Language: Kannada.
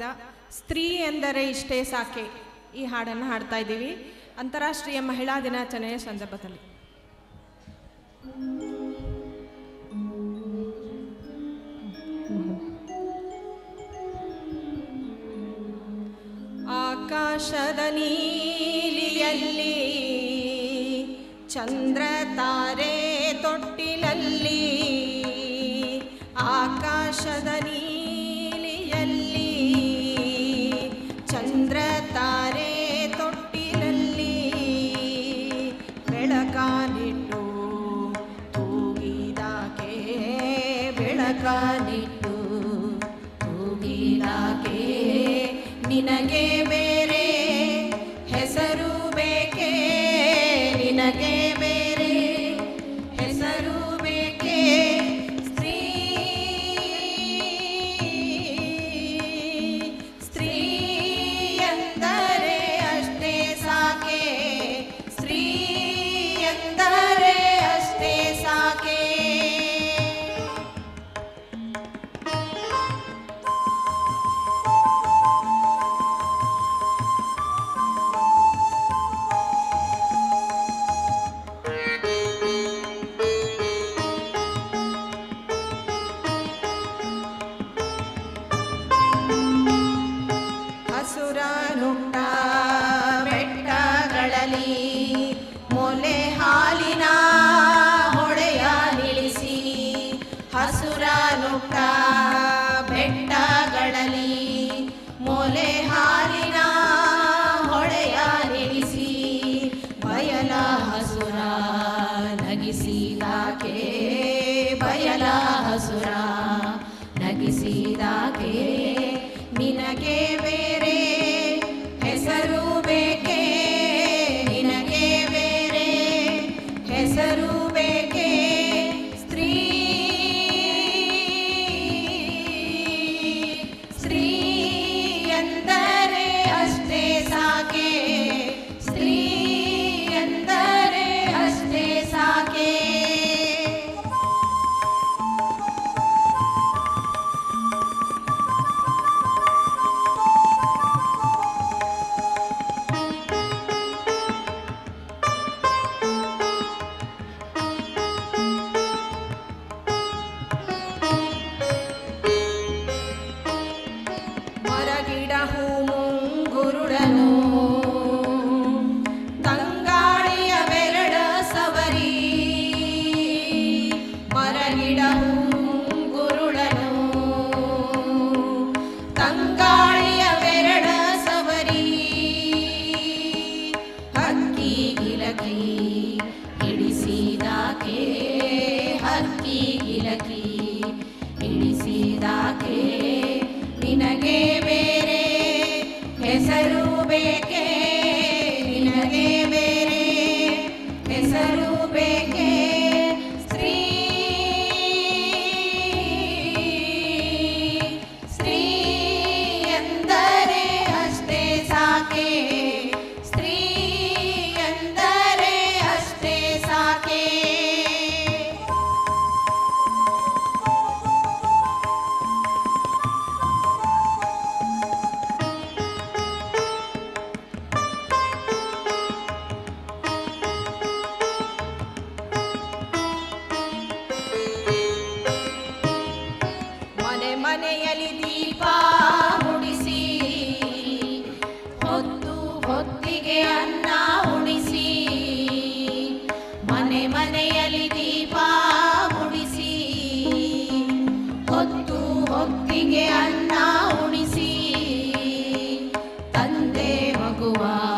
ಹಾಡಿದ ಸ್ತ್ರೀ ಎಂದರೆ ಇಷ್ಟೇ ಸಾಕೆ. ಈ ಹಾಡನ್ನು ಹಾಡ್ತಾ ಇದ್ದೀವಿ. ಅಂತಾರಾಷ್ಟ್ರೀಯ ಮಹಿಳಾ ದಿನಾಚರಣೆಯ ಸಂದರ್ಭದಲ್ಲಿ. ಆಕಾಶದ ನೀಲಿಯಲ್ಲಿ ಚಂದ್ರತಾ ಬೆಳಕಾನಿಟ್ಟು ತೂಗಿದಾಕೆ ಬೆಳಕಾನಿಟ್ಟು ತೂಗಿದಾಕೆ ನಿನಗೆ ಬೇರೆ ಹೆಸರು ಬೇಕೇ? ನಿನಗೆ Kali. ಬಿಟ್ಟಹು ಮುಂಗುರುಡನು. ತಂಗಾಳಿಯ ಬೆರಡ ಸವರಿ ಮರಗಿಡಹು ಗುರುಡನು ತಂಗಾಳಿಯ ಬೆರಡ ಸವರಿ ಹಕ್ಕಿ ಇಲಗೈ ಹಿಡಿಸಿದಾಕೆ Amen. 不啊。